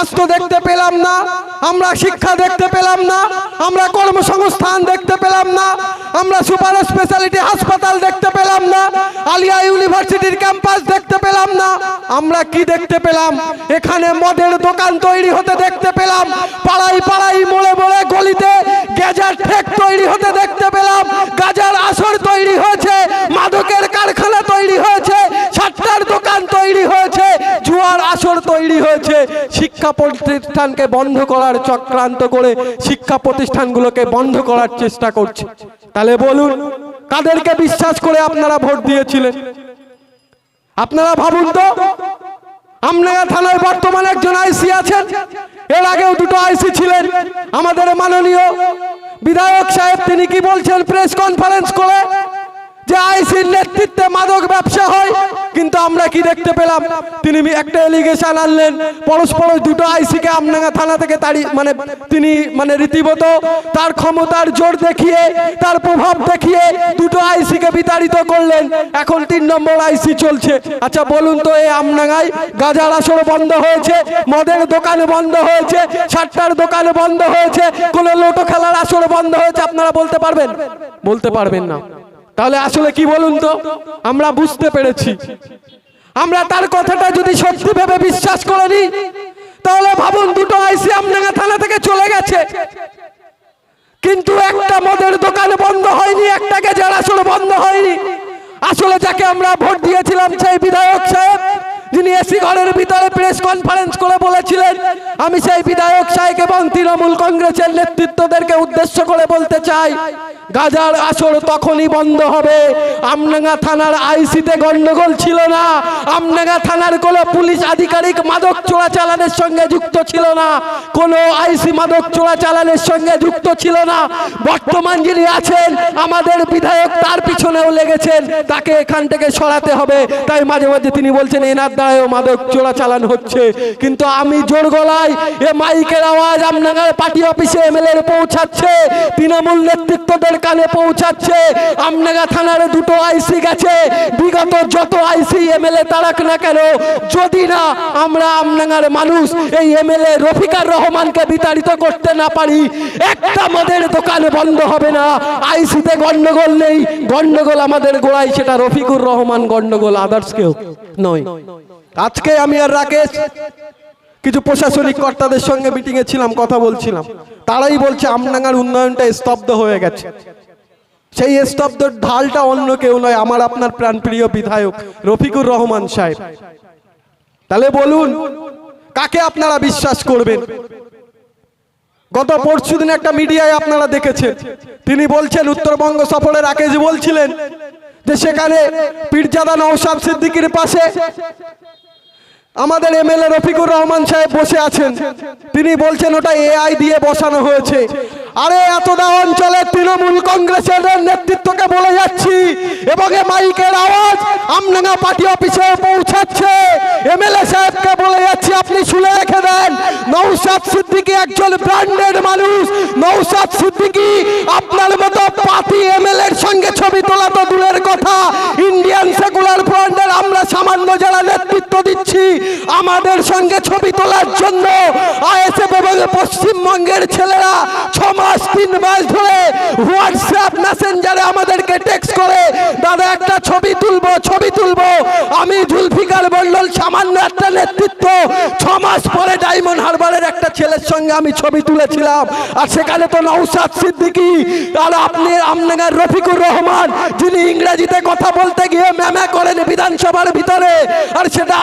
স্বাস্থ্য দেখতে পেলাম না, আমরা শিক্ষা দেখতে পেলাম না, আমরা কর্মসংস্থান দেখতে পেলাম না, আমরা সুপার স্পেশালিটি হাসপাতাল দেখতে পেলাম না, আলিয়া ইউনিভার্সিটির ক্যাম্পাস দেখতে পেলাম না, আমরা কি দেখতে পেলাম? এখানে মদের দোকান তৈরি হতে দেখতে পেলাম পাড়াই পাড়াই মোড়ে মোড়ে গলিতে গেজার ঠেক তৈরি হতে দেখতে পেলাম, গাজার আসর তৈরি হয়েছে, মাদকের কারখানা তৈরি হয়েছে, সাতটার দোকান তৈরি হয়েছে, জুয়ার আসর তৈরি হয়েছে, শিক্ষা প্রতিষ্ঠানকে বন্ধ করার চক্রান্ত করে শিক্ষা প্রতিষ্ঠানগুলোকে বন্ধ করার চেষ্টা করছে। তাহলে বলুন, কাদেরকে বিশ্বাস করে আপনারা ভোট দিয়েছিলেন? আপনারা ভাবুন তো আমনাগা থানায় বর্তমানে একজন আইসি আছেন, এর আগেও দুটো আইসি ছিলেন, আমাদের মাননীয় বিধায়ক সাহেব, তিনি কি বলছেন প্রেস কনফারেন্স করে? যে আইসির নেতৃত্বে মাদক ব্যবসা হয়, কিন্তু আমরা কি দেখতে পেলাম? তিনি একটা এলিগেশন আনলেন পরস্পর দুটো আইসিকে আমনাগা থানা থেকে তাড়ি মানে তিনি মানে রীতিমতো তার ক্ষমতার জোর দেখিয়ে, তার প্রভাব দেখিয়ে দুটো আইসিকে বিতাড়িত করলেন। এখন তিন নম্বর আইসি চলছে। আচ্ছা বলুন তো, এই আমনাগায় গাজার আসর বন্ধ হয়েছে, মদের দোকান বন্ধ হয়েছে সাতটার দোকান বন্ধ হয়েছে, কোন লোটো খেলার আসর বন্ধ হয়েছে, আপনারা বলতে পারবেন? বলতে পারবেন না। তাহলে আসলে কি বলুন তো? আমরা বুঝতে পেরেছি। আমরা তার কথাটা যদি সত্যি ভেবে বিশ্বাস করে নি তাহলে ভাবুন দুটো আইসি আমনাগা থানা থেকে চলে গেছে। কিন্তু একটা মদের দোকান বন্ধ হয়নি, একটা গেজার আসলে বন্ধ হয়নি। আসলে যাকে আমরা ভোট দিয়েছিলাম সেই বিধায়ক সাহেব যিনি এসি ঘরের ভিতরে প্রেস কনফারেন্স করে বলেছিলেন, আমি সেই বিধায়ক সাহেব এবং তৃণমূল কংগ্রেসের নেতৃত্বদেরকে উদ্দেশ্য করে বলতে চাই, গাজার আসর তখনই বন্ধ হবে। আমনাগা থানার আইসিতে গন্ডগোল ছিল না আমনাগা থানার কোনো পুলিশ আধিকারিক মাদক চোরাচালানের সঙ্গে যুক্ত ছিল না, কোনো আইসি মাদক চোরাচালানের সঙ্গে যুক্ত ছিল না। বর্তমান যিনি আছেন, আমাদের বিধায়ক তার পিছনেও লেগেছেন, তাকে এখান থেকে সরাতে হবে। তাই মাঝে মাঝে তিনি বলছেন, এনার দ্বারাও মাদক চোরাচালান হচ্ছে। কিন্তু আমি জোর গলায় এ মাইকের আওয়াজ আমনাগার পার্টি অফিসে এমএলএ পৌঁছাচ্ছে, তৃণমূল নেতৃত্বদের কানে পৌঁছাচ্ছে, আমনাগা থানার দুটো আইসি গেছে, বিগত যত আইসি এমএলএ তারাক না কেন, যদি না আমরা আমনাগার মানুষ এই এমএলএ রফিকার রহমানকে বিতাড়িত করতে না পারি, একটা মদের দোকান বন্ধ হবে না। আইসিতে গন্ডগোল নেই গন্ডগোল আমাদের গোড়ায়, সেটা রফিকুর রহমান গন্ডগোল আদার্স কেউ নয়। আজকে আমি আর রাকেশ কিছু প্রশাসনিক কর্তাদের সঙ্গে মিটিং এ ছিলাম, কথা বলছিলাম। তারাই বলছে আমডাঙ্গার উন্নয়নটা স্তব্ধ হয়ে গেছে। সেই স্তব্ধ ঢালটা অন্য কেউ নয়, আমার আপনার প্রাণপ্রিয় বিধায়ক রফিকুর রহমান সাহেব। তাহলে বলুন, কাকে আপনারা বিশ্বাস করবেন? গত পরশু দিন একটা মিডিয়ায় আপনারা দেখেছেন, তিনি বলছেন, উত্তরবঙ্গ সফরে রাকেশ বলছিলেন যে, সেখানে পীরজাদা নওশাদ সিদ্দিকির পাশে আমাদের এমএলএ রফিকুর রহমান সাহেব বসে আছেন। তিনি বলছেন ওটা এআই দিয়ে বসানো হয়েছে। আরে এতটা অঞ্চলের তৃণমূল কংগ্রেসের নেতৃত্বকে বলে যাচ্ছি এবং এ মাইকের আওয়াজ আমনাঙ্গা পার্টি অফিসে পৌঁছাচ্ছে। এমএলএ সাহেবকে বলে যাচ্ছি, আপনি শুনে রেখে দেন নৌসাদ সিদ্দিকী একজন ব্র্যান্ডেড মানুষ। নৌসাদ সিদ্দিকী আপনার মতো এমএলএ এর সঙ্গে ছবি তোলা তো দূরের কথা ইন্ডিয়ান সেকুলার ফ্রন্টের আমরা সামান্য যারা নেতৃত্ব দিচ্ছি। আমাদের সঙ্গে ছবি তোলার জন্য আইএসএফ এবং পশ্চিমবঙ্গের ছেলেরা ছ মাস তিন মাস ধরে হোয়াটসঅ্যাপ মেসেঞ্জারে আমাদেরকে টেক্সট করে, দাদা, একটা ছবি তুলবো ছবি তুলবো। আমি জুলফিকার মন্ডল সামান্য একটা নেতৃত্ব ছ মাস পরে ডায়মন্ড হারবারের একটা ছেলের সঙ্গে আমি ছবি তুলেছিলাম। আর সেখানে তো নৌসাদ সিদ্দিকি আর আপনি আমনাগার রফিকুর রহমান, যিনি ইংরেজিতে কথা বলতে গিয়ে ম্যামা করেন বিধানসভার ভিতরে। আর সেটা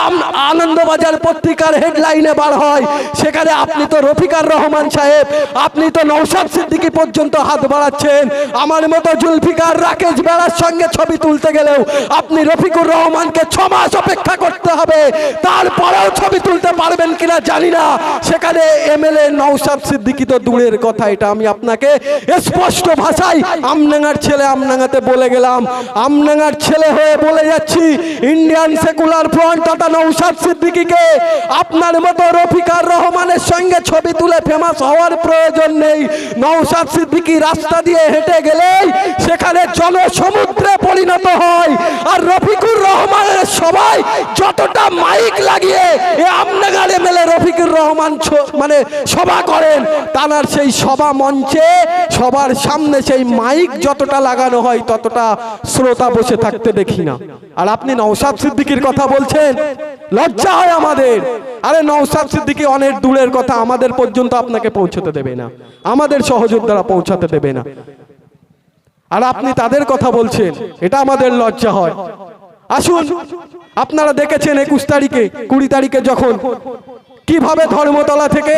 আনন্দবাজার পত্রিকার হেডলাইনে বার হয়। সেখানে আপনি তো রফিকার রহমান সাহেব, আপনি তো নৌসাদ সিদ্দিকি পর্যন্ত হাত বাড়াচ্ছেন। আমার মতো জুলফিকার রাকেশ বেড়ার সঙ্গে ছবি তুলতে গেলেও আপনি রফিকুর রহমানকে ছ মাস অপেক্ষা করতে হবে। তারপরেও ছবি তুলতে পারবেন কিনা জানি না। সেখানে এমএলএ নৌসাদ সিদ্দিকি তো দূরের কথা, এটা আমি আপনাকে স্পষ্ট ভাষায় আমনাঙ্গার ছেলে আমনাঙ্গাতে বলে গেলাম। আমনাঙ্গার ছেলে হয়ে বলে যাচ্ছি, ইন্ডিয়ান সেকুলার ফ্রন্ট তথা নৌসাদ সিদ্দিকিকে। আপনার মতো রফিকার রহমানের সঙ্গে ছবি তুলে ফেমাস হওয়ার প্রয়োজন নেই। নৌসাদ সিদ্দিকি রাস্তা দিয়ে হেঁটে গেলেই সেখানে জনসমুদ্রে পরিণত হয়। আর রফিকুর রহমানের সবাই যতটা মাইক লাগিয়ে এ আমনাগাড়ে মেলে রফিকুর রহমান মানে সভা করেন। তানার সেই সভা মঞ্চে সবার সামনে সেই মাইক যতটা লাগানো হয়, ততটা শ্রোতা বসে থাকতে দেখি না। আর আপনি নৌসাদ সিদ্দিকির কথা বলছেন, লজ্জা হয় আমাদের। আরে নৌসাদ সিদ্দিকি অনেক দূরের কথা, আমাদের পর্যন্ত আপনাকে পৌঁছতে দেবে না। আমাদের সহযোদ্ধারা পৌঁছাতে দেবে না। আর আপনি তাদের কথা বলছেন, এটা আমাদের লজ্জা হয়। আসুন, আপনারা দেখেছেন একুশ তারিখে, কুড়ি তারিখে যখন কীভাবে ধর্মতলা থেকে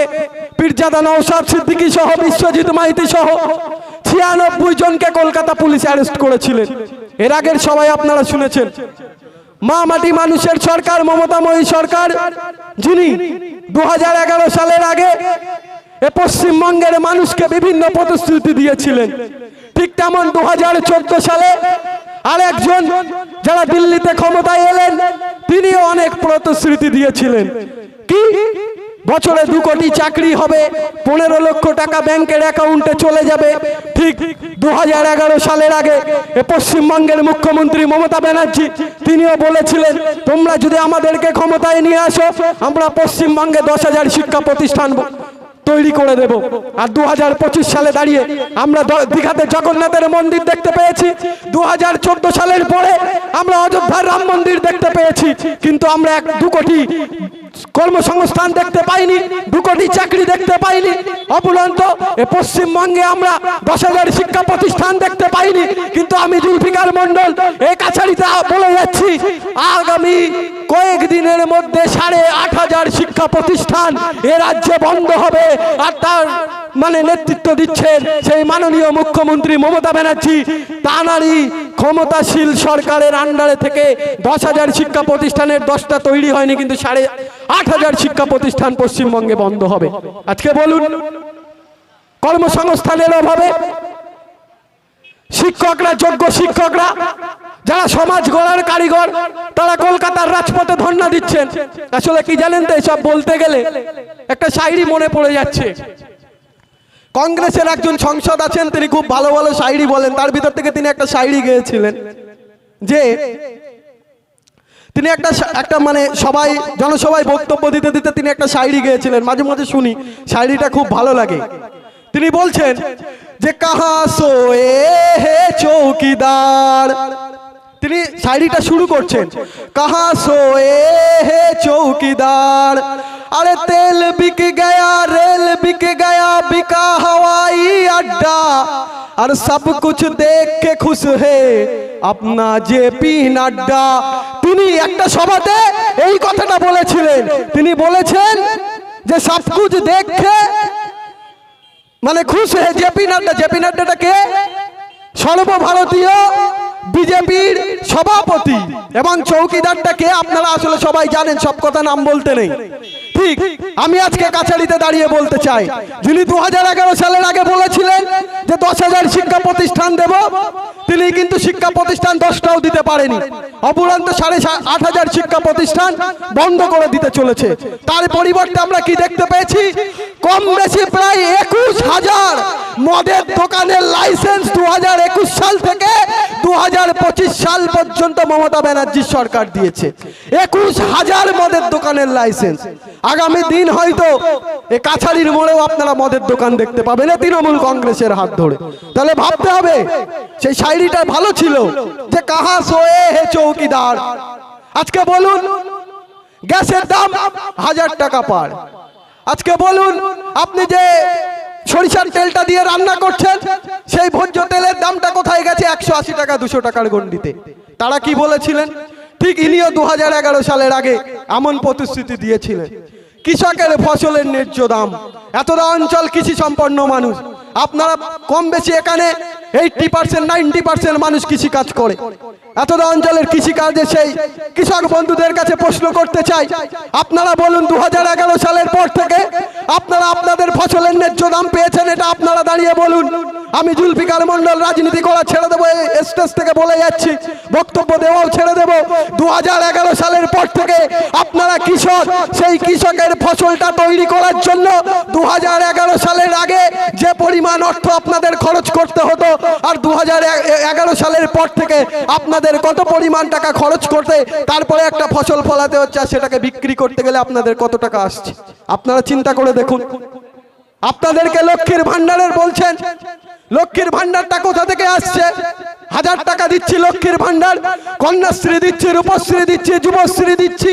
পীরজাদা নৌসাদ সিদ্দিকী সহ বিশ্বজিৎ মাইতি সহ ছিয়ানব্বই জনকে কলকাতা পুলিশ অ্যারেস্ট করেছিলেন। এর আগের সবাই আপনারা শুনেছেন। মা মাটি মানুষের সরকার মমতাময়ী সরকার, যিনি দু হাজার এগারো সালের আগে এ পশ্চিমবঙ্গের মানুষকে বিভিন্ন প্রতিশ্রুতি দিয়েছিলেন। ঠিক তেমন দুহাজার চোদ্দ সালে আর একজন যারা দিল্লিতে ক্ষমতায় এলেন, তিনিও অনেক প্রতিশ্রুতি দিয়েছিলেন। কি? বছরে দু কোটি চাকরি হবে, পনেরো লক্ষ টাকা ব্যাংকের অ্যাকাউন্টে চলে যাবে। ঠিক দু হাজার এগারো সালের আগে পশ্চিমবঙ্গের মুখ্যমন্ত্রী মমতা ব্যানার্জি, তিনিও বলেছিলেন, তোমরা যদি আমাদেরকে ক্ষমতায় নিয়ে আসো, আমরা পশ্চিমবঙ্গে দশ হাজার শিক্ষা প্রতিষ্ঠান তৈরি করে দেব। আর দু হাজার পঁচিশ সালে দাঁড়িয়ে আমরা দীঘাতে জগন্নাথের মন্দির দেখতে পেয়েছি। দু হাজার চোদ্দ সালের পরে আমরা অযোধ্যার রাম মন্দির দেখতে পেয়েছি। কিন্তু আমরা এক দু কোটি কর্মসংস্থান দেখতে পাইনি দু কোটি চাকরি দেখতে পাইনি। অপুরন্ত এ পশ্চিমবঙ্গে আমরা দশ হাজার শিক্ষা প্রতিষ্ঠান দেখতে পাইনি। কিন্তু আমি জুলফিকার মন্ডল এই কাছারিতে বলে যাচ্ছি, আগামী কয়েকদিনের মধ্যে সাড়ে আট হাজার শিক্ষা প্রতিষ্ঠান এ রাজ্যে বন্ধ হবে। আর তার মানে নেতৃত্ব দিচ্ছেন সেই মাননীয় মুখ্যমন্ত্রী মমতা ব্যানার্জি। তানারই ক্ষমতাশীল সরকারের আন্ডারে থেকে দশ হাজার শিক্ষা প্রতিষ্ঠানের দশটা তৈরি হয়নি, কিন্তু সাড়ে আট হাজার শিক্ষা প্রতিষ্ঠান পশ্চিমবঙ্গে বন্ধ হবে। আজকে বলুন, কর্মসংস্থানের অভাবে শিক্ষকরা, যোগ্য শিক্ষকরা, যারা সমাজ গড়ার কারিগর, তারা কলকাতার রাজপথে ধর্ণা দিচ্ছেন। আসলে কি জানেন তো, এসব বলতে গেলে একটা শায়রি মনে পড়ে যাচ্ছে। কংগ্রেসের একজন সংসদ আছেন, তিনি খুব ভালো ভালো শায়রি বলেন, তার ভিতর থেকে তিনি একটা শায়রি গেয়েছিলেন যে তিনি একটা একটা মানে সবাই, জনসভায় বক্তব্য দিতে দিতে তিনি একটা শায়রি গেয়েছিলেন। মাঝে মাঝে শুনি শায়রিটা খুব ভালো লাগে। তিনি বলছেন যে, কাহা সোয়ে হে চৌকিদার? তিনি সাইডিটা শুরু করছেন, কাহা সোয়ে হে চৌকিদার? আরে তেল বিক গয়া, রেল বিক গয়া, বিকা হওয়াই আড্ডা, আর সব কিছু দেখে খুশ হে আপনা যে পি নাড্ডা তিনি একটা সভাতে এই কথাটা বলেছিলেন। তিনি বলেছেন যে, সব কিছু দেখে মানে খুশ হয়ে জেপি নাড্ডা জেপি নাড্ডাটা কে সর্বভারতীয় বিজেপির সভাপতি এবং চৌকিদারটাকে আপনারা আসলে সবাই জানেন, সব কথা নাম বলতে নেই। ঠিক, আমি আজকে কাছাড়িতে দাঁড়িয়ে বলতে চাই। যিনি দু সালের আগে বলেছিলেন যে দশ হাজার শিক্ষা প্রতিষ্ঠান দেব, তিনি কিন্তু শিক্ষা প্রতিষ্ঠান দশটাও দিতে পারেনি। অপুরান্ত সাড়ে আট হাজার শিক্ষা প্রতিষ্ঠান বন্ধ করে দিতে চলেছে। তার পরিবর্তে আমরা কি দেখতে পেয়েছি? কম বেশি প্রায় একুশ হাজার মদের দোকানের লাইসেন্স দু হাজার একুশ সাল থেকে দু হাজার পঁচিশ সাল পর্যন্ত মমতা ব্যানার্জির সরকার দিয়েছে। একুশ হাজার মদের দোকানের লাইসেন্স আগামী দিন হয়তো এ কাছাড়ির মোড়েও আপনারা মদের দোকান দেখতে পাবেন তৃণমূল কংগ্রেসের হাত ধরে। তাহলে ভাবতে হবে, সেই শায়রিটা ভালো ছিল যে কাহা সোয়ে হে চৌকিদার। আজকে বলুন, গ্যাসের দাম হাজার টাকা পার। আজকে বলুন, আপনি যে সরিষার তেলটা দিয়ে রান্না করছেন। সেই ভোজ্য তেলের দামটা কোথায় গেছে? একশো আশি টাকা, দুশো টাকার গন্ডিতে তারা কি বলেছিলেন? ঠিক ইনিও দু সালের আগে এমন প্রতিশ্রুতি দিয়েছিলেন। কৃষকের ফসলের ন্যায্য দাম। এতটা অঞ্চল কৃষি সম্পন্ন মানুষ। আপনারা কম বেশি এখানে এইটটি পার্সেন্ট, নাইনটি পার্সেন্ট মানুষ কৃষি কাজ করে। এতটা অঞ্চলের কৃষি কাজে সেই কৃষক বন্ধুদের কাছে প্রশ্ন করতে চাই। আপনারা বলুন দু হাজার এগারো সালের পর থেকে আপনারা ফসলের ন্যায্য দাম পেয়েছেন, এটা আপনারা দাঁড়িয়ে বলুন। আমি জুলফিকার মন্ডল রাজনীতি করা ছেড়ে দেবো স্টেজ থেকে বলে যাচ্ছি, বক্তব্য দেওয়াও ছেড়ে দেবো। দু হাজার এগারো সালের পর থেকে আপনারা কৃষক, সেই কৃষকের ফসলটা তৈরি করার জন্য দু হাজার এগারো সালের আগে যে পরিমাণ অর্থ আপনাদের খরচ করতে হতো, আর দু হাজার এগারো সালের পর থেকে আপনাদের কত পরিমাণ টাকা খরচ করতে, তারপরে একটা ফসল ফলাতে হচ্ছে, আর সেটাকে বিক্রি করতে গেলে আপনাদের কত টাকা আসছে। আপনারা চিন্তা করে দেখুন। আপনাদেরকে লক্ষ্মীর ভান্ডারের বলছেন, লক্ষ্মীর ভান্ডারটা কোথা থেকে আসছে? হাজার টাকা দিচ্ছি লক্ষ্মীর ভান্ডার কন্যাশ্রী দিচ্ছি, রূপশ্রী দিচ্ছি, যুবশ্রী দিচ্ছি।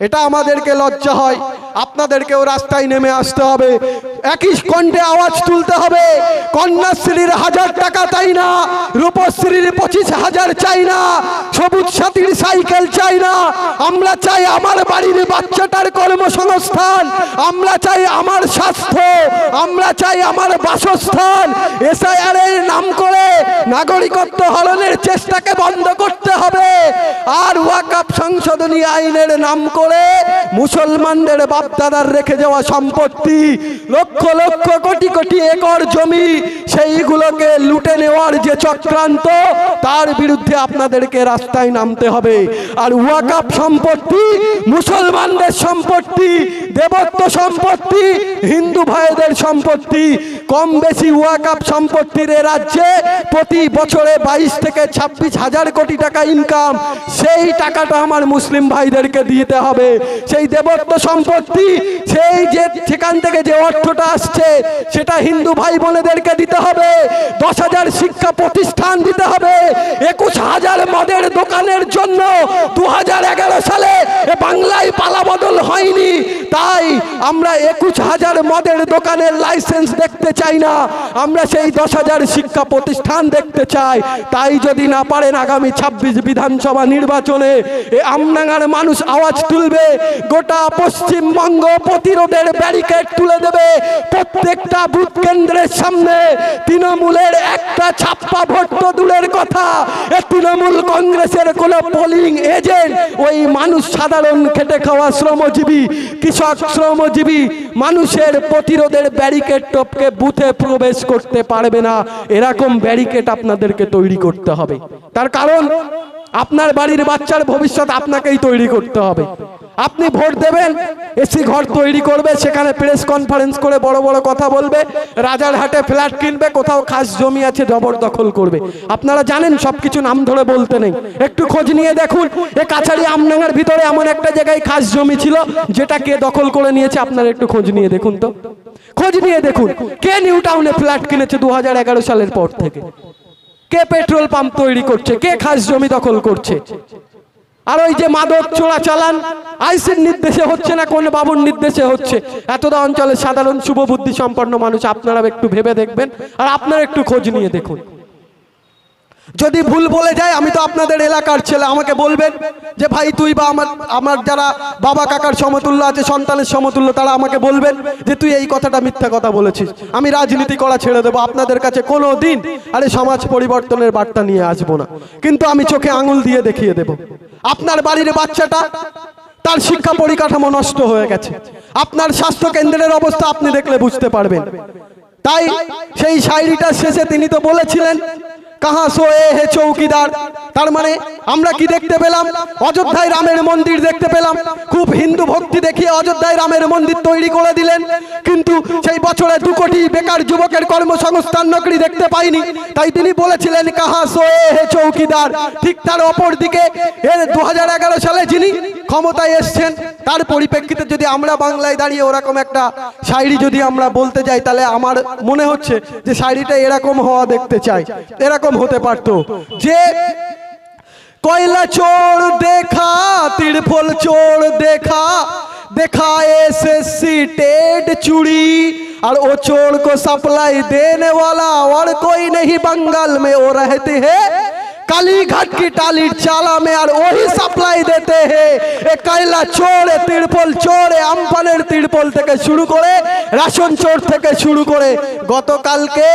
এটা আমাদেরকে লজ্জা হয়। আপনাদেরকেও রাস্তায় নেমে আসতে হবে। একই কণ্ঠে আওয়াজ তুলতে হবে। কন্যাশ্রীর হাজার টাকা চাই না, রূপশ্রীর পঁচিশ হাজার চাই না, সবুজ সাথীর সাইকেল চাই না। আমরা চাই আমার বাড়ির বাচ্চাটার কর্মসংস্থান। আমরা চাই আমার স্বাস্থ্য। আমরা চাই আমার বাসস্থান। এসআইআর এর নাম করে নাগরিকত্ব হরণের চেষ্টাকে বন্ধ করতে হবে। আর ওয়াকাপ সংশোধনী আইনের নাম করে মুসলমানদের বাপদাদার রেখে যাওয়া সম্পত্তি, লক্ষ লক্ষ কোটি কোটি একর জমি, সেইগুলোকে লুটে নেওয়ার যে চক্রান্ত, তার বিরুদ্ধে আপনাদেরকে রাস্তায় নামতে হবে। আর ওয়াকাপ সম্পত্তি, মুসলমানদের সম্পত্তি, দেবত্ব সম্পত্তি, হিন্দু ভাইদের সম্পত্তি, কম বেশি ওয়াকাপ সম্পত্তির রাজ্যে প্রতি বছরে বাইশ থেকে ছাব্বিশ হাজার কোটি টাকা ইনকাম সেই টাকাটা আমার মুসলিম ভাইদেরকে দিতে হবে। সেই দেবত্ব সম্পত্তি, সেই যে সেখান থেকে যে অর্থটা আসছে, সেটা হিন্দু ভাই বোনেদেরকে দিতে হবে। দশ হাজার শিক্ষা প্রতিষ্ঠান দিতে হবে। একুশ হাজার মদের দোকানের জন্য দু হাজার এগারো সালে বাংলায় পালাবদল হয়নি। তাই আমরা একুশ হাজার মদের দোকানের লাইসেন্স দেখতে চাই না। আমরা সেই দশ হাজার শিক্ষা প্রতিষ্ঠান দেখতে চাই। তাই যদি না পারেন আগামী ছাব্বিশ বিধানসভা নির্বাচনে এ আমনাঙ্গার মানুষ আওয়াজ তুলবে গোটা পশ্চিমবঙ্গ প্রতিরোধের ব্যারিকেড তুলে দেবে। প্রত্যেকটা বুথ কেন্দ্রের সামনে তৃণমূলের একটা ছাপ্পা ভোট দূরের কথা। এ তৃণমূল কংগ্রেসের কোন পোলিং এজেন্ট ওই মানুষ সাধারণ খেটে খাওয়া শ্রমজীবী, কৃষক শ্রমজীবী, মানুষের প্রতিরোধের ব্যারিকেড টপকে বুথে প্রবেশ করতে পারবে না। এরকম ব্যারিকেড আপনাদেরকে তৈরি করতে হবে। তার কারণ, আপনার বাড়ির বাচ্চার ভবিষ্যৎ আপনাকেই তৈরি করতে হবে। আপনি ভোট দেবেন এসি ঘর তৈরি করবে, সেখানে প্রেস কনফারেন্স করে বড় বড় কথা বলবে রাজারহাটে ফ্ল্যাট কিনবে, কোথাও খাস জমি আছে জবরদখল করবে। আপনারা জানেন, সবকিছু নাম ধরে বলতে নেই। একটু খোঁজ নিয়ে দেখুন, এ কাছাড়ি আমডাঙ্গার ভিতরে এমন একটা জায়গায় খাস জমি ছিল, যেটা কে দখল করে নিয়েছে, আপনারা একটু খোঁজ নিয়ে দেখুন তো। খোঁজ নিয়ে দেখুন, কে নিউ টাউনে ফ্ল্যাট কিনেছে দু হাজার এগারো সালের পর থেকে? কে পেট্রোল পাম্প তৈরি করছে? কে খাস জমি দখল করছে? আর ওই যে মাদক চোরা চালান, আইসির নির্দেশে হচ্ছে না, কোন বাবুর নির্দেশে হচ্ছে? এতটা অঞ্চলের সাধারণ শুভ বুদ্ধি সম্পন্ন মানুষ আপনারা একটু ভেবে দেখবেন, আর আপনারা একটু খোঁজ নিয়ে দেখুন। যদি ভুল বলে যায়, আমি তো আপনাদের এলাকার ছেলে। আমাকে বলবেন যে, ভাই, তুই বা আমার আমার যারা বাবা কাকার সমতুল্য আছে, সন্তানের সমতুল্য, তারা আমাকে বলবেন যে, তুই এই কথাটা মিথ্যা কথা বলেছিস। আমি রাজনীতি করা ছেড়ে দেবো। আপনাদের কাছে কোনো দিন আরে সমাজ পরিবর্তনের বার্তা নিয়ে আসব না। কিন্তু আমি চোখে আঙুল দিয়ে দেখিয়ে দেব। আপনার বাড়ির বাচ্চাটা, তার শিক্ষা পরিকাঠামো নষ্ট হয়ে গেছে। আপনার স্বাস্থ্য কেন্দ্রের অবস্থা আপনি দেখলে বুঝতে পারবেন। তাই সেই শায়রিটার শেষে তিনি তো বলেছিলেন, কাহা সোয়ে হে চৌকিদার? তার মানে আমরা কি দেখতে পেলাম? অযোধ্যায় রামের মন্দির দেখতে পেলাম। খুব হিন্দু ভক্তি দেখিয়ে অযোধ্যায় রামের মন্দির তৈরি করে দিলেন। কিন্তু সেই বছরে দু কোটি বেকার যুবকের কর্মসংস্থান নকরি দেখতে পাইনি। তাই তিনি বলেছিলেন, কাহা সোয়ে হে চৌকিদার? ঠিক তার অপর দিকে এর দু সালে যিনি ক্ষমতায় এসছেন, তার পরিপ্রেক্ষিতে যদি আমরা বাংলায় দাঁড়িয়ে ওরকম একটা শায়রি যদি আমরা বলতে যাই, তাহলে আমার মনে হচ্ছে যে শায়রিটা এরকম হওয়া দেখতে চাই এরকম হতে পারতো যে কয়লা চোর দেখা তিরফল চোর দেখা देखा एसएससी टेड चूड़ी और वो चोर को सप्लाई देने वाला और कोई नहीं बंगाल में वो रहते हैं कालीघाट की टाली चाला में और वही सप्लाई देते हैं এ কাইলা চোর এ তিরপল চোর এ আমপানের তিরপল থেকে শুরু করে রাশন চোর থেকে শুরু করে গতকালকে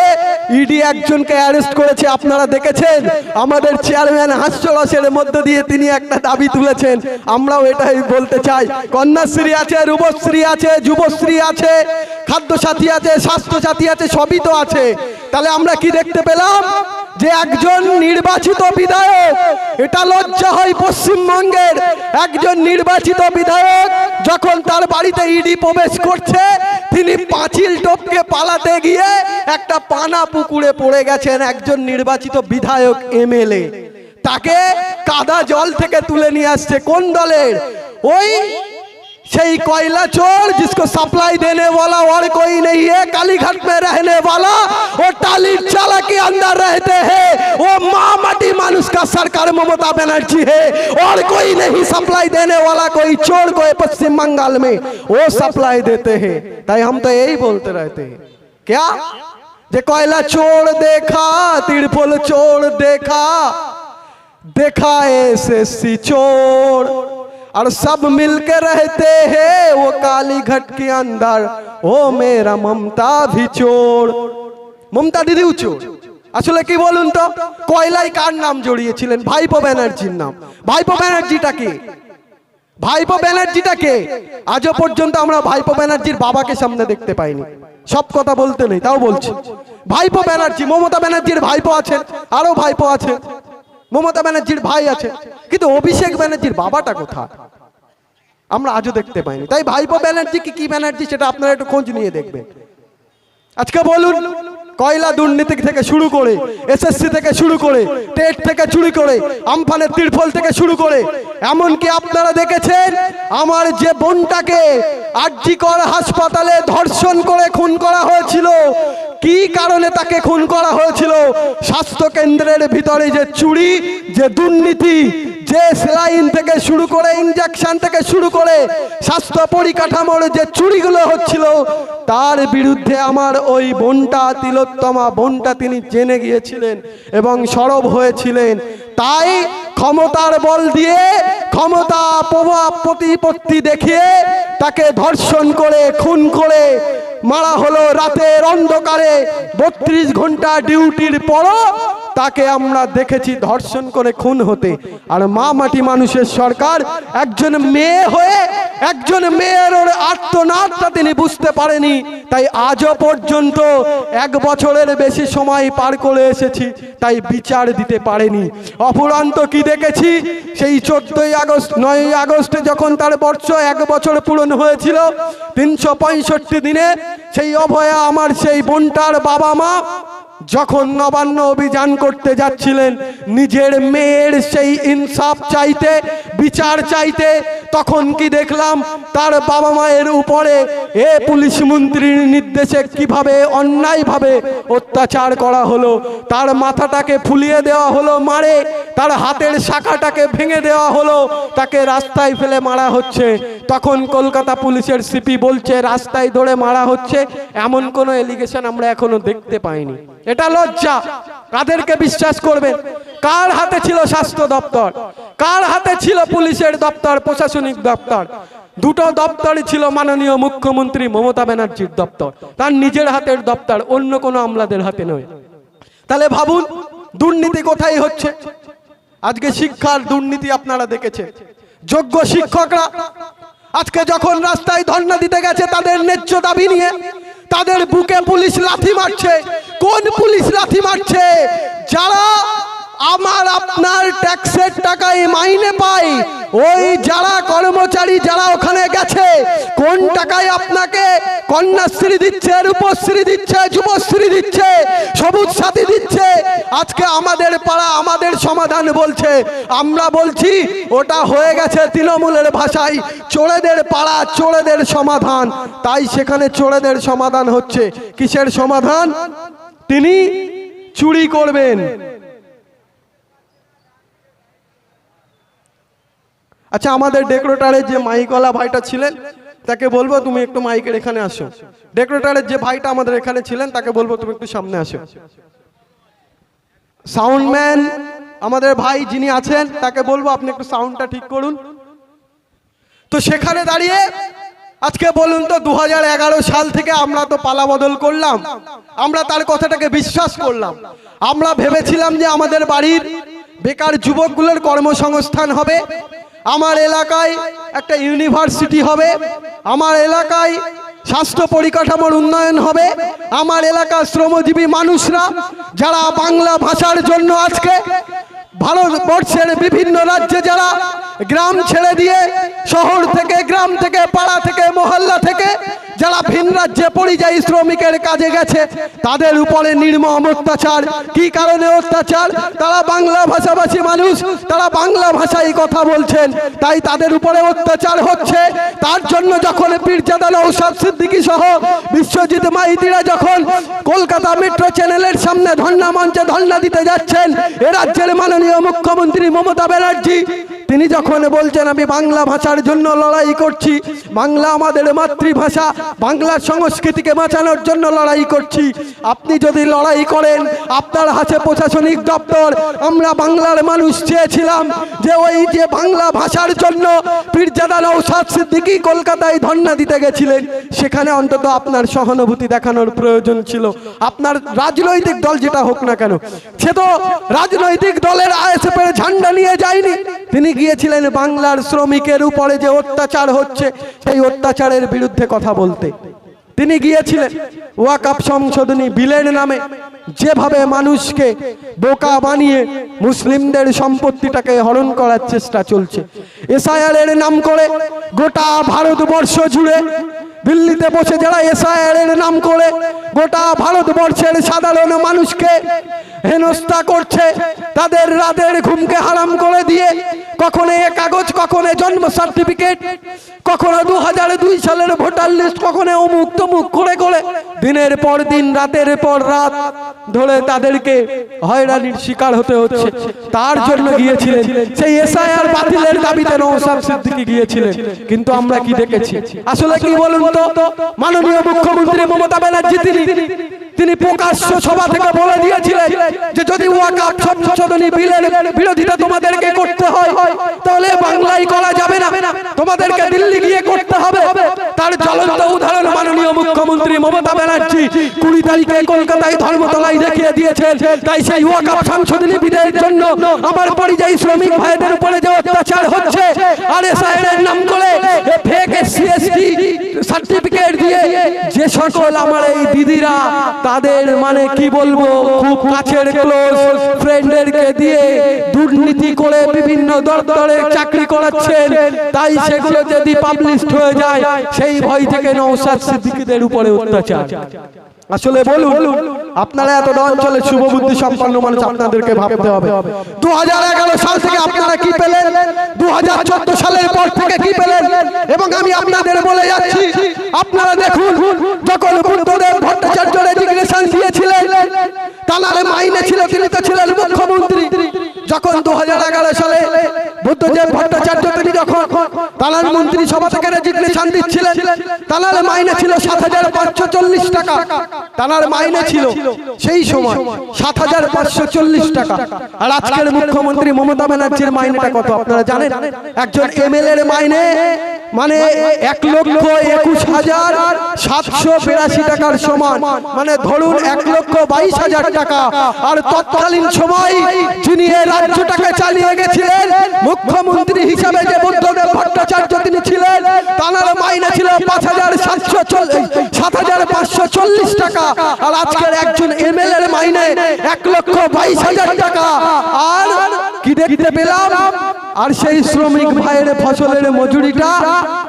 ইডি একজনকে অ্যারেস্ট করেছে আপনারা দেখেছেন আমাদের চেয়ারম্যান হাস্যরসের মধ্য দিয়ে তিনি একটা দাবি তুলেছেন আমরাও এটাই বলতে চাই কন্যাশ্রী আছে রূপশ্রী আছে যুবশ্রী আছে খাদ্য সাথী আছে স্বাস্থ্য সাথী আছে সবই তো আছে তাহলে আমরা কি দেখতে পেলাম যে একজন নির্বাচিত বিধায়ক, এটা লজ্জা হয় পশ্চিমবঙ্গের। একজন নির্বাচিত বিধায়ক যখন তার বাড়িতে ইডি প্রবেশ করছে, তিনি পাঁচিল টপকে পালাতে গিয়ে একটা পানা পুকুরে পড়ে গেছেন একজন নির্বাচিত বিধায়ক এমএলএ। তাকে কাদা জল থেকে তুলে নিয়ে আসছে কোন দলের? ওই সেই कोयला चोर जिसको सप्लाई देने वाला और कोई नहीं है, कालीघाट में रहने वाला, वो टाली चाला के अंदर रहते हैं, वो माँ माटी मानुष का सरकार ममता बनर्जी है, और कोई नहीं सप्लाई देने वाला, कोई चोर कोई पश्चिम बंगाल में, वो सप्लाई देते हैं। ताई हम तो यही बोलते रहते हैं। क्या? जे कोयला चोर देखा, तिरपुल चोर देखा देखा ऐसे चोर। और सब मिलके रहते हैं वो काली घट के अंदर ओ मेरा ममता भी चोर মমতা দিদিও চোর আসলে কি বলুন তো কয়লাই কার নাম জড়িয়েছিলেন ভাইপো ব্যানার্জির নাম ভাইপো ব্যানার্জিটা কি ভাইপো ব্যানার্জিটা কে আজও পর্যন্ত আমরা ভাইপো ব্যানার্জির বাবাকে সামনে দেখতে পাইনি সব কথা বলতে নেই তাও বলছি ভাইপো ব্যানার্জি মমতা ব্যানার্জির ভাইপো আছেন আরো ভাইপো আছে মমতা ব্যানার্জির ভাই আছে। কিন্তু অভিষেক ব্যানার্জির বাবাটা কোথায়? আমরা আজও দেখতে পাইনি। তাই ভাইপো ব্যানার্জি কি কি ব্যানার্জি সেটা আপনারা একটু খোঁজ নিয়ে দেখবেন। আজকে বলুন কয়লা দুর্নীতি থেকে শুরু করে এসএসসি থেকে শুরু করে টেট থেকে চুরি করে, আমফানের তিরফল থেকে শুরু করে। এমনকি আপনারা দেখেছেন, আমার যে বোনটাকে আরজিকর হাসপাতালে ধর্ষণ করে খুন করা হয়েছিল, কি কারণে তাকে খুন করা হয়েছিল? স্বাস্থ্য কেন্দ্রের ভিতরে যে চুরি, যে দুর্নীতি যে সেলাইন থেকে শুরু করে ইনজেকশন থেকে শুরু করে স্বাস্থ্য পরিকাঠামোর যে চুরিগুলো হচ্ছিল, তার বিরুদ্ধে আমার ওই বোনটা, তিলোত্তমা বোনটা তিনি জেনে গিয়েছিলেন এবং সরব হয়েছিলেন। তাই ক্ষমতার বল দিয়ে ক্ষমতা প্রভাব প্রতিপত্তি দেখিয়ে তাকে ধর্ষণ করে, খুন করে, মারা হলো রাতের অন্ধকারে। বত্রিশ ঘণ্টা ডিউটির পরও তাকে আমরা দেখেছি ধর্ষণ করে খুন হতে। আর মা মাটি মানুষের সরকার একজন মেয়ে হয়ে, একজন মেয়ের ওর আত্মনাথটা তিনি বুঝতে পারেনি। তাই আজও পর্যন্ত এক বছরের বেশি সময় পার করে এসেছি, তাই বিচার দিতে পারেনি। অপুরান্ত কি দেখেছি? সেই চোদ্দই আগস্ট নয় আগস্টে যখন তার বর্ষ এক বছর পূরণ হয়েছিল, তিনশো পঁয়ষট্টি দিনে সেই অভয়া, আমার সেই বোনটার বাবা মা যখন নবান্ন অভিযান করতে যাচ্ছিলেন নিজের মেয়ের সেই ইনসাফ চাইতে বিচার চাইতে, তখন কি দেখলাম তার বাবা মায়ের উপরে এ পুলিশ মন্ত্রীর নির্দেশে কীভাবে অন্যায়ভাবে অত্যাচার করা হলো, তার মাথাটাকে ফুলিয়ে দেওয়া হলো মারে, তার হাতের শাখাটাকে ভেঙে দেওয়া হলো, তাকে রাস্তায় ফেলে মারা হচ্ছে। তখন কলকাতা পুলিশের সিপি বলছে, রাস্তায় ধরে মারা হচ্ছে। এমন কোনো এলিগেশন আমরা এখনও দেখতে পাইনি। এটা লজ্জা। কাদেরকে বিশ্বাস করবেন? কার হাতে ছিল স্বাস্থ্য দপ্তর? কার হাতে ছিল পুলিশের দপ্তর, প্রশাসনিক দপ্তর? দুটো দপ্তরই ছিল মাননীয় মুখ্যমন্ত্রী মমতা ব্যানার্জির দপ্তর। তার নিজের হাতের দপ্তর, অন্য কোনো আমলাদের হাতে নয়। তাহলে ভাবুন, দুর্নীতি কোথায় হচ্ছে? আজকে শিক্ষার দুর্নীতি আপনারা দেখেছেন। যোগ্য শিক্ষকরা আজকে যখন রাস্তায় ধর্ণা দিতে গেছে তাদের ন্যায্য দাবি নিয়ে তাদের বুকে পুলিশ লাথি মারছে। কোন পুলিশ লাথি মারছে? যারা আমার আপনার ট্যাক্সের টাকায় মাইনে পাই। ওই যারা কর্মচারী যারা ওখানে গেছে, কোন টাকায় আপনাকে কন্যাশ্রী দিচ্ছে, রূপশ্রী দিচ্ছে, যুবশ্রী দিচ্ছে, সবুজ সাথী দিচ্ছে? আজকে আমাদের পাড়া আমাদের সমাধান বলছে। আমরা বলছি, ওটা হয়ে গেছে তৃণমূলের ভাষায়, চোরেদের পাড়া, চোরেদের সমাধান। তাই সেখানে চোরেদের সমাধান হচ্ছে। কিসের সমাধান? তিনি চুরি করবেন। আচ্ছা আমাদের ডেকোরেটারের যে মাইকওয়ালা ভাইটা ছিলেন, তাকে বলব তুমি একটু মাইকের এখানে আসো। ডেকোরেটারের যে ভাইটা আমাদের এখানে ছিলেন, তাকে বলব তুমি একটু সামনে আসো। সাউন্ডম্যান আমাদের ভাই যিনি আছেন, তাকে বলব আপনি একটু সাউন্ডটা ঠিক করুন। তো সেখানে দাঁড়িয়ে আজকে বলুন তো দু হাজার এগারো সাল থেকে আমরা তো পালা বদল করলাম। আমরা তার কথাটাকে বিশ্বাস করলাম। আমরা ভেবেছিলাম যে আমাদের বাড়ির বেকার যুবকগুলোর কর্মসংস্থান হবে। আমার এলাকায় একটা ইউনিভার্সিটি হবে, আমার এলাকায় স্বাস্থ্য পরিকাঠামোর উন্নয়ন হবে, আমার এলাকার শ্রমজীবী মানুষরা যারা বাংলা ভাষার জন্য আজকে ভারতবর্ষের বিভিন্ন রাজ্যে যারা গ্রাম ছেড়ে দিয়ে শহর থেকে, গ্রাম থেকে, পাড়া থেকে, মহল্লা থেকে যারা ভিন রাজ্যে পরিযায়ী শ্রমিকের কাজে গেছে, তাদের উপরে নির্মম অত্যাচার। কি কারণে অত্যাচার? তারা বাংলা ভাষাভাষী মানুষ, তারা বাংলা ভাষায় কথা বলছেন, তাই তাদের উপরে অত্যাচার হচ্ছে। তার জন্য যখন পীরজাদা নৌসাদ সিদ্দিকী সহ বিশ্বজিৎ মাইতিরা যখন কলকাতা মেট্রো চ্যানেলের সামনে ধর্ণা মঞ্চে ধর্ণা দিতে যাচ্ছেন, এ রাজ্যের মাননীয় মুখ্যমন্ত্রী মমতা ব্যানার্জি তিনি যখন বলছেন, আমি বাংলা ভাষার জন্য লড়াই করছি, বাংলা আমাদের মাতৃভাষা বাংলার সংস্কৃতিকে বাঁচানোর জন্য লড়াই করছি। আপনি যদি লড়াই করেন, আপনার হাতে প্রশাসনিক দপ্তর, আমরা বাংলার মানুষ চেয়েছিলাম যে ওই যে বাংলা ভাষার জন্য পীরজাদা নৌসাদ সিদ্দিকী কলকাতায় ধর্ণা দিতে গেছিলেন, সেখানে অন্তত আপনার সহানুভূতি দেখানোর প্রয়োজন ছিল। আপনার রাজনৈতিক দল যেটা হোক না কেন, সে তো রাজনৈতিক দলের আইএসএফের ঝান্ডা নিয়ে যায়নি। তিনি গিয়েছিলেন বাংলার শ্রমিকের উপরে যে অত্যাচার হচ্ছে, সেই অত্যাচারের বিরুদ্ধে কথা বলতে। তিনি গিয়েছিলেন ওয়াকাপ সংশোধনী বিলের নামে, যেভাবে মানুষকে বোকা বানিয়ে মুসলিমদের সম্পত্তিটাকে হরণ করার চেষ্টা চলছে। এসআইআর এর নাম করে গোটা ভারতবর্ষ জুড়ে, দিল্লিতে বসে যারা এসআইআর এর নাম করে গোটা ভারতবর্ষের সাধারণ মানুষকে হেনস্থা করছে। তাদের রাতের ঘুমকে হারাম করে দিয়ে কখনো এ কাগজ, কখনো জন্ম সার্টিফিকেট, কখনো দু হাজার দুই সালের ভোটার লিস্ট, কখনো অমুক তমুক করে করে। দিনের পর দিন, রাতের পর রাত ধরে তাদেরকে হয়রানির শিকার হতে হচ্ছে। তার জন্য গিয়েছিলেন, সেই এসআইআর বাতিলের দাবিতে নওশাদ সিদ্দিকী গিয়েছিলেন। কিন্তু আমরা কি দেখেছি? আসলে কি বলুন তো? মাননীয় মুখ্যমন্ত্রী মমতা ব্যানার্জি, তিনি তিনি প্রকাশ্য সভা থেকে বলে দিয়েছিলেন যে যদি বিরোধিতা তোমাদেরকে করতে হয়, তাহলে বাংলায় করা যাবে না। তোমাদেরকে দিল্লি গিয়ে করতে হবে। তার জ্বলন্ত উদাহরণ মাননীয় মুখ্যমন্ত্রী মমতা ব্যানার্জি কুড়ি তারিখে কলকাতায় ধর্মতলায় দেখিয়ে দিয়েছেন। তাই সেই জন্য আমার পরিযায়ী শ্রমিক ভাইদের উপরে যে অত্যাচার হচ্ছে, আর এর নাম করে সার্টিফিকেট দিয়ে যে সকল আমার এই দিদিরা তাদের মানে কি বলব? খুব কাছের ক্লোজ ফ্রেন্ডদেরকে দিয়ে দুর্নীতি করে বিভিন্ন দপ্তরে চাকরি করাচ্ছেন। তাই সেগুলো যদি পাবলিশড হয়ে যায়, সেই ভয় থেকে নৌসাদ সিদ্দিকীদের উপরে অত্যাচার। আসলে বলুন, আপনারা এত অঞ্চলে শুভবুদ্ধি সম্পন্ন মানুষ আপনাদেরকে ভাবতে হবে। দু সাল থেকে আপনারা কি পেলেন? দু হাজার চোদ্দ সালের পর থেকে কি পেলেন? এবং আমি আপনাদের বলে যাচ্ছি আপনারা দেখুন যখন বুদ্ধদেব ভট্টাচার্য রেজিগনেশন দিয়েছিলেন তানার মাইনে ছিল তিনি তো ছিলেন মুখ্যমন্ত্রী। যখন দু হাজার এগারো সালে বুদ্ধদেব ভট্টাচার্য তিনি যখন তালার মন্ত্রী সভা থেকে রেজিগনেশন দিচ্ছিলেন। তানার মাইনে ছিল সাত হাজার পাঁচশো চল্লিশ টাকা। তানার মাইনে ছিল সেই সময় সাত হাজার পাঁচশো চল্লিশ টাকা। আর আজকের মুখ্যমন্ত্রী মমতা ব্যানার্জির মাইনেটা কত আপনারা জানেন? একজন এমএলএ এর মাইনে মানে এক লক্ষ একুশ হাজার সাতশো বিরাশি টাকার সমান। মানে ধরুন এক লক্ষ বাইশ হাজার টাকা। আর তৎকালীন সময় যিনি এই রাজ্যটাকে চালিয়ে গেছিলেন মুখ্যমন্ত্রী হিসাবে যে বুদ্ধদেব ভট্টাচার্য তিনি ছিলেন তার মাইনে ছিল পাঁচ হাজার সাতশো সাত হাজার পাঁচশো চল্লিশ টাকা। আর আজকের একজন এমএলএ এর মাইনে এক লক্ষ বাইশ হাজার টাকা। আর কি দেখতে পেলাম? আর সেই শ্রমিক ভাইয়ের ফসলের মজুরিটা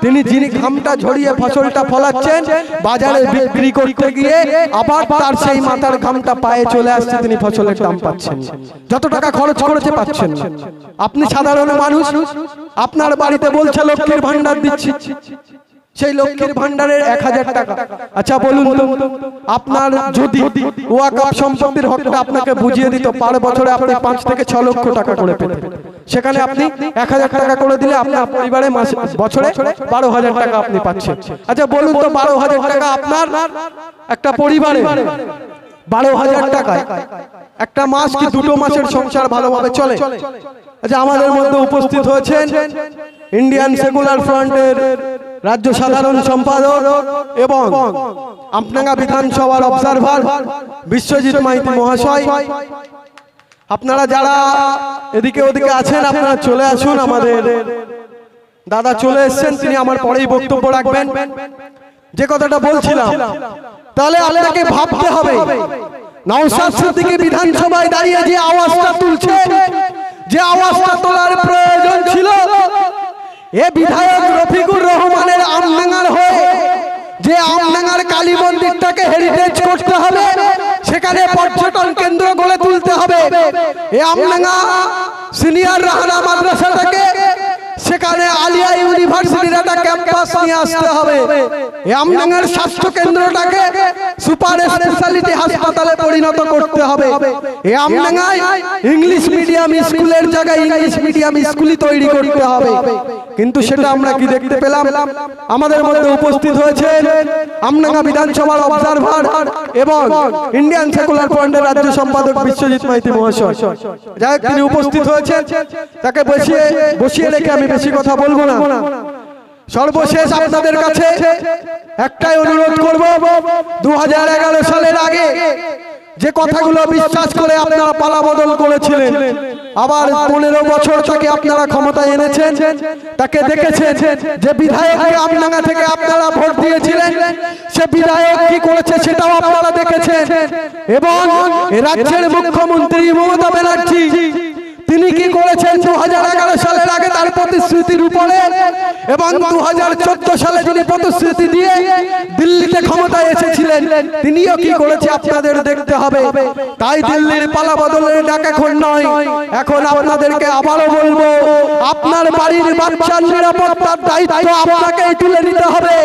তিনি যিনি ঘামটা ঝরিয়ে ফসলটা ফলাচ্ছেন বাজারে বিক্রি করতে গিয়ে আবার তার সেই মাথার ঘামটা পায়ে চলে আসছে তিনি ফসলের দাম পাচ্ছেন। যত টাকা খরচ করেছে পাচ্ছেন। আপনি সাধারণ মানুষ আপনার বাড়িতে বলছে লক্ষ্মীর ভান্ডার দিচ্ছি। সেই লক্ষ্মীর ভান্ডারের এক হাজার টাকা। আচ্ছা বলুন। তো আপনার যদি ওয়াকাপ সম্পত্তির হকটা আপনাকে বুঝিয়ে দিত পার বছরে আপনি পাঁচ থেকে ছ লক্ষ টাকা করে পেতেন। সেখানে আপনি এক হাজার টাকা করে দিলে আপনার পরিবারে মাসে বছরে বারো হাজার টাকা আপনি পাচ্ছেন। আচ্ছা বলুন তো বারো হাজার টাকা আপনার একটা পরিবারে বারো হাজার টাকায় একটা মাস কি দুটো মাসের সংসার ভালোভাবে চলে? আচ্ছা আমাদের মধ্যে উপস্থিত হয়েছেন ইন্ডিয়ান সেকুলার ফ্রন্টের রাজ্য সাধারণ সম্পাদক এবং আপনারা বিধানসভার অবজারভার বিশ্বজিৎ মাইতি মহাশয়। আপনারা যারা এদিকে ওদিকে আছেন, আপনারা চলে আসুন আমাদের। দাদা চলে এসেছেন, তিনি আমার পরেই বক্তব্য রাখবেন। যে কথাটা বলছিলাম, তাহলে আপনাকে ভাবতে হবে বিধানসভায় দাঁড়িয়ে যে আওয়াজটা তুলছে, যে আওয়াজটা তোলার প্রয়োজন ছিল এ বিধায়ক রফিকুর রহমানের আমডাঙ্গার হয়ে যে আমডাঙ্গার কালী মন্দিরটাকে হেরিটেজ করতে হবে, সেখানে পর্যটন কেন্দ্র গড়ে তুলতে হবে। এ আমডাঙ্গা সিনিয়র রাহানা মাদ্রাসাটাকে সেখানে আলিয়া ইউনিভার্সিটির একটা ক্যাম্পাস নিয়ে আসতে হবে। আমডাঙ্গার স্বাস্থ্য কেন্দ্রটাকে সুপার স্পেশালিটি হাসপাতালে পরিণত করতে হবে। আমডাঙ্গায় ইংলিশ মিডিয়াম স্কুলের জায়গায় ইংলিশ মিডিয়াম স্কুলই তৈরি করতে হবে। কিন্তু সেটা আমরা কি দেখতে পেলাম? আমাদের মধ্যে উপস্থিত হয়েছে আমডাঙ্গা বিধানসভার অবজারভার এবং ইন্ডিয়ান সেকুলার ফ্রন্টের রাজ্য সম্পাদক বিশ্বজিৎ মাইতি মহাশয়। যাই তিনি উপস্থিত হয়েছেন। তাকে বসিয়ে বসিয়ে রেখে আমি বেশি কথা বলব না। সর্বশেষ আপনাদের কাছে একটাই অনুরোধ করব এগারো সালের আগে যে কথাগুলো বিশ্বাস করে আপনারা পালা বদল করেছিলেন, আবার পনেরো বছর থেকে আপনারা ক্ষমতায় এনেছেন, তাকে দেখেছেন যে বিধায়ক আমডাঙ্গা থেকে আপনারা ভোট দিয়েছিলেন, সে বিধায়ক কি করেছে সেটাও আপনারা দেখেছেন। এবং রাজ্যের মুখ্যমন্ত্রী মমতা ব্যানার্জি তিনি কি করেছেন দু সালের আগে তার প্রতিশ্রুতির উপরে এবং দু হাজার চোদ্দ সালে যিনি প্রতিশ্রুতি দিয়ে দিল্লিতে ক্ষমতায় এসেছিলেন তিনিও কি করেছে আপনাদের দেখতে হবে। তাই দিল্লির পালা বদলের ডাক এখন নয়। এখন আপনাদেরকে আবারও বলব আপনার বাড়ির বাচ্চার নিরাপত্তার দায়িত্ব আপনাকেই তুলে নিতে হবে।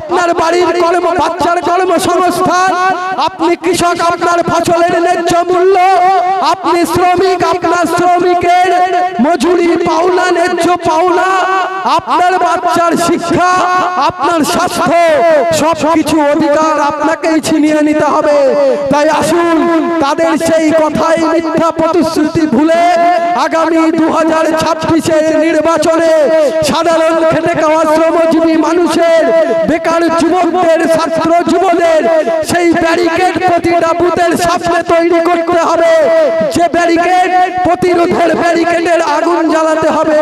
আপনার বাড়ির কর্ম বাচ্চার কর্মসংস্থান আপনি কৃষক আপনার ফসলের ন্যায্য মূল্য আপনি শ্রমিক আপনার শ্রমিকের মজুরি পাওনা ন্যায্য পাওনা আপনার বাচ্চার শিক্ষা, আপনার স্বাস্থ্য সব কিছু অধিকার আপনাকেই ছিনিয়ে নিতে হবে। তাই আসুন, তাদের সেই কথাই মিথ্যা প্রতিশ্রুতি ভুলে আগামী দু হাজার ছাব্বিশের নির্বাচনে সাধারণ খেটে খাওয়া শ্রমজীবী মানুষের, বেকার যুবকদের, ছাত্র যুবদের সেই ব্যারিকেড প্রতিটা বুথের সামনে তৈরি করতে হবে। যে ব্যারিকেড প্রতিরোধের ব্যারিকেডের আগুন জ্বালাতে হবে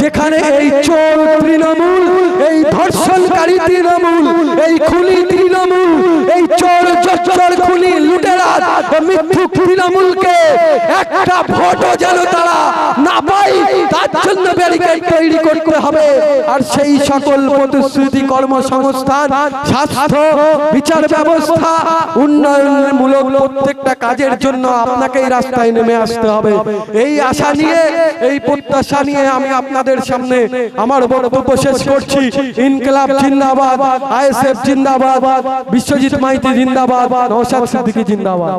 যেখানে এই চোর তৃণমূল এই ধর্ষণকারী তৃণমূল এই খুনি তৃণমূল এই চোর জচ্চর খুনি লুটেরা মিথ্যুক তৃণমূলকে একটা ভোটও যেন তারা না পাই তার জন্য ব্যারিকেড তৈরি করতে হবে। আর সেই সকল প্রতিশ্রুতি কর্মসংস্থান স্বাস্থ্য বিচার ব্যবস্থা উন্নয়নমূলক প্রত্যেকটা কাজের জন্য আপনাকে এই রাস্তায় নেমে আসতে হবে। এই আশা নিয়ে এই প্রত্যাশা নিয়ে আমি আপনাদের সামনে আমার বক্তব্য শেষ করছি। ইনকলাব জিন্দাবাদ, আইএসএফ জিন্দাবাদ, বিশ্বজিৎ মাইতি জিন্দাবাদ, নওশাদ সিদ্দিকী জিন্দাবাদ।